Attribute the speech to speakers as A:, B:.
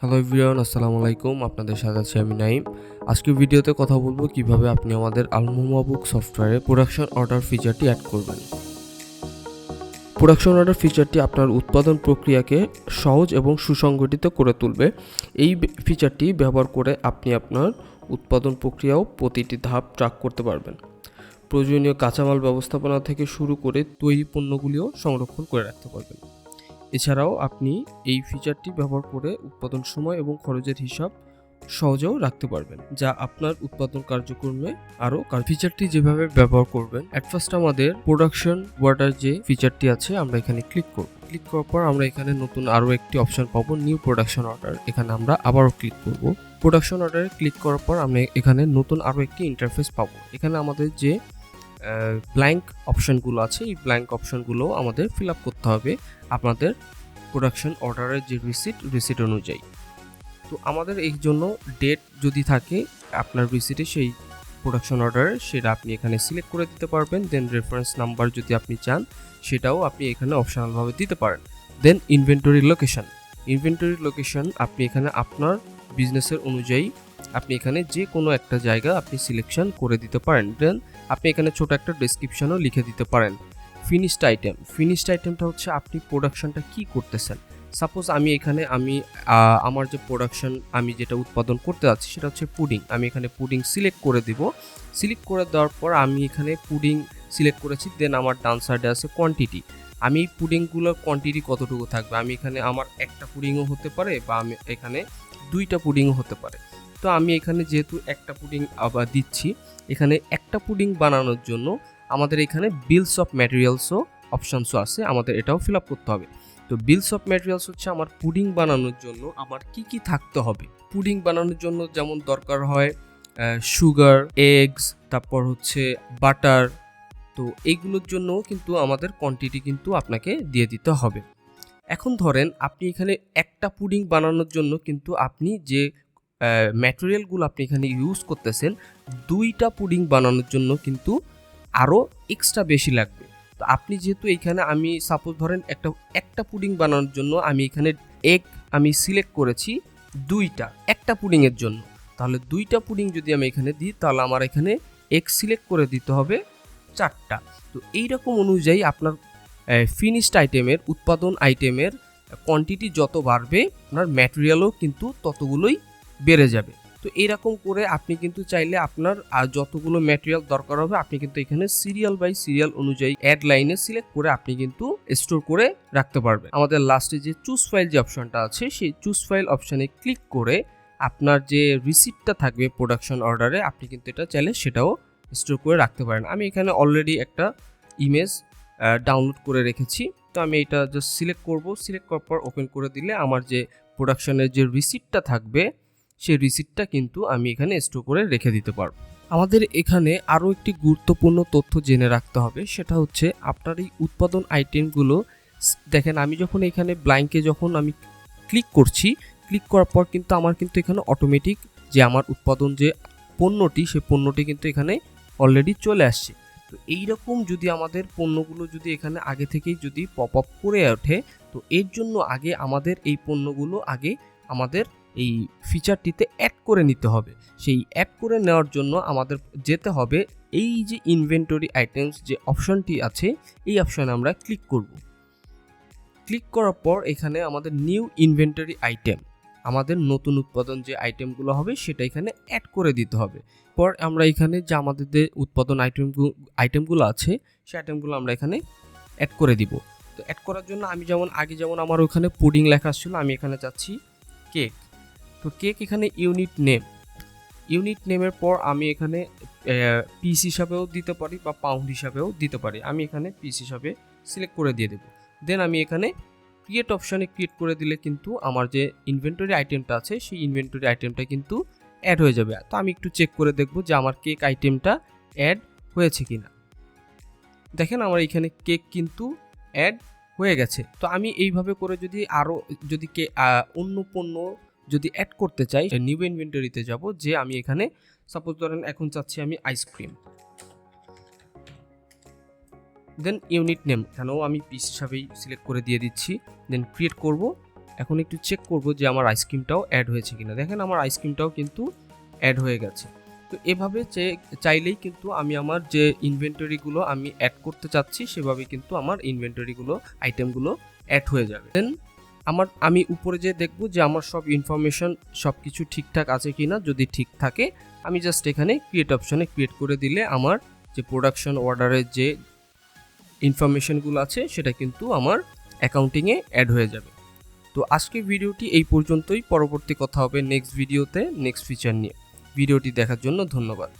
A: Hello everyone, আসসালামু আলাইকুম। আপনাদের সাথে আছি আমি নাইম। আজকে ভিডিওতে কথা বলব কীভাবে আপনি আমাদের আলমোমা বুক সফটওয়্যারে প্রোডাকশন অর্ডার ফিচারটি অ্যাড করবেন। প্রোডাকশন অর্ডার ফিচারটি আপনার উৎপাদন প্রক্রিয়াকে সহজ এবং সুসংগঠিত করে তুলবে। এই ফিচারটি ব্যবহার করে আপনি আপনার উৎপাদন প্রক্রিয়াও প্রতিটি ধাপ ট্র্যাক করতে পারবেন। প্রয়োজনীয় কাঁচামাল ব্যবস্থাপনা থেকে শুরু করে তৈরি পণ্যগুলিও সংরক্ষণ করে রাখতে পারবেন। এছাড়াও আপনি এই ফিচারটি ব্যবহার করে উৎপাদন সময় এবং খরচের হিসাব সহজেও রাখতে পারবেন, যা আপনার উৎপাদন কার্যক্রমে আরও ফিচারটি যেভাবে ব্যবহার করবেন অ্যাট ফার্স্ট আমাদের প্রোডাকশন ওয়াটার যে ফিচারটি আছে আমরা এখানে ক্লিক করব। ক্লিক করার পর আমরা এখানে নতুন আরও একটি অপশন পাবো নিউ প্রোডাকশন অর্ডার এখানে আমরা আবারও ক্লিক করব। প্রোডাকশন অর্ডারে ক্লিক করার পর আমরা এখানে নতুন আরও একটি ইন্টারফেস পাবো। এখানে আমাদের যে ব্ল্যাঙ্ক অপশনগুলো আছে। এই ব্ল্যাঙ্ক অপশনগুলো আমাদের ফিল আপ করতে হবে আপনাদের প্রোডাকশন অর্ডারের যে রিসিট রিসিট অনুযায়ী। তো আমাদের এই জন্য ডেট যদি থাকে, আপনার রিসিটে সেই প্রোডাকশন অর্ডারে সেটা আপনি এখানে সিলেক্ট করে দিতে পারবেন। দেন রেফারেন্স নাম্বার যদি আপনি চান, সেটাও আপনি এখানে অপশনালভাবে দিতে পারেন। Then inventory location inventory location আপনি এখানে আপনার বিজনেসের অনুযায়ী আপনি এখানে যে কোনো একটা জায়গা আপনি সিলেকশন করে দিতে পারেন। দেন আপনি এখানে ছোট একটা ডেসক্রিপশনও লিখে দিতে পারেন। ফিনিশড আইটেম ফিনিশড আইটেমটা হচ্ছে আপনি প্রোডাকশনটা কি করতেছেন? সাপোজ আমি এখানে আমি আমার যে প্রোডাকশন আমি যেটা উৎপাদন করতে যাচ্ছি সেটা হচ্ছে পুডিং আমি এখানে পুডিং সিলেক্ট করে দিব। সিলেক্ট করে দেওয়ার পর আমি এখানে পুডিং সিলেক্ট করেছি। দেন আমার ডান সাইডে আছে কোয়ান্টিটি আমি এই পুডিংগুলোর কোয়ান্টিটি কতটুকু থাকবে? আমি এখানে আমার একটা পুডিংও হতে পারে বা আমি এখানে দুইটা পুডিংও হতে পারে। তো আমি এখানে যেহেতু একটা পুডিং আবার দিচ্ছি, এখানে একটা পুডিং বানানোর জন্য আমাদের এখানে বিলস অফ ম্যাটেরিয়ালসও অপশানসও আছে, আমাদের এটাও ফিল আপ করতে হবে। তো বিলস অফ ম্যাটেরিয়ালস হচ্ছে আমার পুডিং বানানোর জন্য আমার কি কি থাকতে হবে? পুডিং বানানোর জন্য যেমন দরকার হয় সুগার এগস তারপর হচ্ছে বাটার তো এইগুলোর জন্য কিন্তু আমাদের কোয়ান্টিটি কিন্তু আপনাকে দিয়ে দিতে হবে। এখন ধরেন আপনি এখানে একটা পুডিং বানানোর জন্য কিন্তু আপনি যে ম্যাটেরিয়ালগুলো আপনি এখানে ইউজ করতেছেন, দুইটা পুডিং বানানোর জন্য কিন্তু আরও এক্সট্রা বেশি লাগবে। তো আপনি যেহেতু এইখানে আমি সাপোজ ধরেন একটা একটা পুডিং বানানোর জন্য আমি এখানে এগ আমি সিলেক্ট করেছি দুইটা, একটা পুডিংয়ের জন্য। তাহলে দুইটা পুডিং যদি আমি এখানে দিই, তাহলে আমার এখানে এগ সিলেক্ট করে দিতে হবে চারটা। তো এই রকম অনুযায়ী আপনার ফিনিশড আইটেমের উৎপাদন আইটেমের কোয়ান্টিটি যত বাড়বে, আপনার ম্যাটেরিয়ালও কিন্তু ততগুলোই বেড়ে যাবে। তো এরকম করে আপনি কিন্তু চাইলে আপনার আর যতগুলো ম্যাটেরিয়াল দরকার হবে, আপনি কিন্তু এখানে সিরিয়াল বাই সিরিয়াল অনুযায়ী অ্যাড লাইনে সিলেক্ট করে আপনি কিন্তু স্টোর করে রাখতে পারবেন। আমাদের লাস্টে যে চুজ ফাইল যে অপশনটা আছে, সেই চুজ ফাইল অপশনে ক্লিক করে আপনার যে রিসিপ্টটা থাকবে প্রোডাকশন অর্ডারে আপনি কিন্তু এটা চাইলে সেটাও স্টোর করে রাখতে পারেন। আমি এখানে অলরেডি একটা ইমেজ ডাউনলোড করে রেখেছি। তো আমি এটা জাস্ট সিলেক্ট করব। সিলেক্ট করার পর ওপেন করে দিলে আমার যে প্রোডাকশনের যে রিসিপ্টটা থাকবে সেই রিসিপ্টটা কিন্তু আমি এখানে স্টোর করে রেখে দিতে পারব। আমাদের এখানে আরও একটি গুরুত্বপূর্ণ তথ্য জেনে রাখতে হবে, সেটা হচ্ছে আপনার এই উৎপাদন আইটেমগুলো দেখেন আমি যখন এখানে ব্ল্যাঙ্কে যখন আমি ক্লিক করছি ক্লিক করার পর কিন্তু আমার কিন্তু এখানে অটোমেটিক যে আমার উৎপাদন যে পণ্যটি সেই পণ্যটি কিন্তু এখানে অলরেডি চলে আসছে। তো এই রকম যদি আমাদের পণ্যগুলো যদি এখানে আগে থেকেই যদি পপ আপ করে ওঠে, তো এর জন্য আগে আমাদের এই পণ্যগুলো আগে আমাদের এই ফিচারটিতে অ্যাড করে নিতে হবে। সেই অ্যাড করে নেওয়ার জন্য আমাদের যেতে হবে এই যে ইনভেন্টরি আইটেমস যে অপশনটি আছে, এই অপশনে আমরা ক্লিক করব। ক্লিক করার পর এখানে আমাদের নিউ ইনভেন্টরি আইটেম আমাদের নতুন উৎপাদন যে আইটেমগুলো হবে সেটা এখানে অ্যাড করে দিতে হবে। পর আমরা এখানে যে আমাদের যে উৎপাদন আইটেমগুলো আইটেমগুলো আছে সে আইটেমগুলো আমরা এখানে অ্যাড করে দিব। তো অ্যাড করার জন্য আমি যেমন, আগে যেমন আমার ওখানে পুডিং লেখা ছিল, আমি এখানে চাচ্ছি কেক তো কেক এখানে ইউনিট নেম ইউনিট নেমের পর আমি এখানে পিস হিসাবেও দিতে পারি বা পাউন্ড হিসাবেও দিতে পারি। আমি এখানে পিস হিসাবে সিলেক্ট করে দিয়ে দেবো। দেন আমি এখানে ক্রিয়েট অপশানে ক্রিয়েট করে দিলে কিন্তু আমার যে ইনভেন্টরি আইটেমটা আছে, সেই ইনভেন্টরি আইটেমটা কিন্তু অ্যাড হয়ে যাবে। তো আমি একটু চেক করে দেখব যে আমার কেক আইটেমটা অ্যাড হয়েছে কিনা। দেখেন আমার এখানে কেক কিন্তু অ্যাড হয়ে গেছে। তো আমি এইভাবে করে যদি আরও যদি কে অন্য পণ্য যদি অ্যাড করতে চাই নিউ ইনভেন্টরিতে যাব, যে আমি এখানে সাপোজ ধরেন এখন চাচ্ছি আমি আইসক্রিম দেন ইউনিট নেম এখানেও আমি পিস হিসাবেই সিলেক্ট করে দিয়ে দিচ্ছি। দেন ক্রিয়েট করব। এখন একটু চেক করব যে আমার আইসক্রিমটাও অ্যাড হয়েছে কিনা। দেখেন আমার আইসক্রিমটাও কিন্তু অ্যাড হয়ে গেছে। তো এভাবে চাইলেই কিন্তু আমি আমার যে ইনভেন্টরিগুলো আমি অ্যাড করতে চাচ্ছি সেভাবে কিন্তু আমার ইনভেন্টরিগুলো আইটেমগুলো অ্যাড হয়ে যাবে। দেন আমার, আমি উপরে যে দেখব যে আমার সব ইনফরমেশন সব কিছু ঠিকঠাক আছে কি না যদি ঠিক থাকে, আমি জাস্ট এখানে ক্রিয়েট অপশানে ক্রিয়েট করে দিলে আমার যে প্রোডাকশন অর্ডারের যে ইনফরমেশনগুলো আছে, সেটা কিন্তু আমার অ্যাকাউন্টিংয়ে অ্যাড হয়ে যাবে। তো আজকের ভিডিওটি এই পর্যন্তই, পরবর্তী কথা হবে নেক্সট ভিডিওতে নেক্সট ফিচার নিয়ে। ভিডিওটি দেখার জন্য ধন্যবাদ।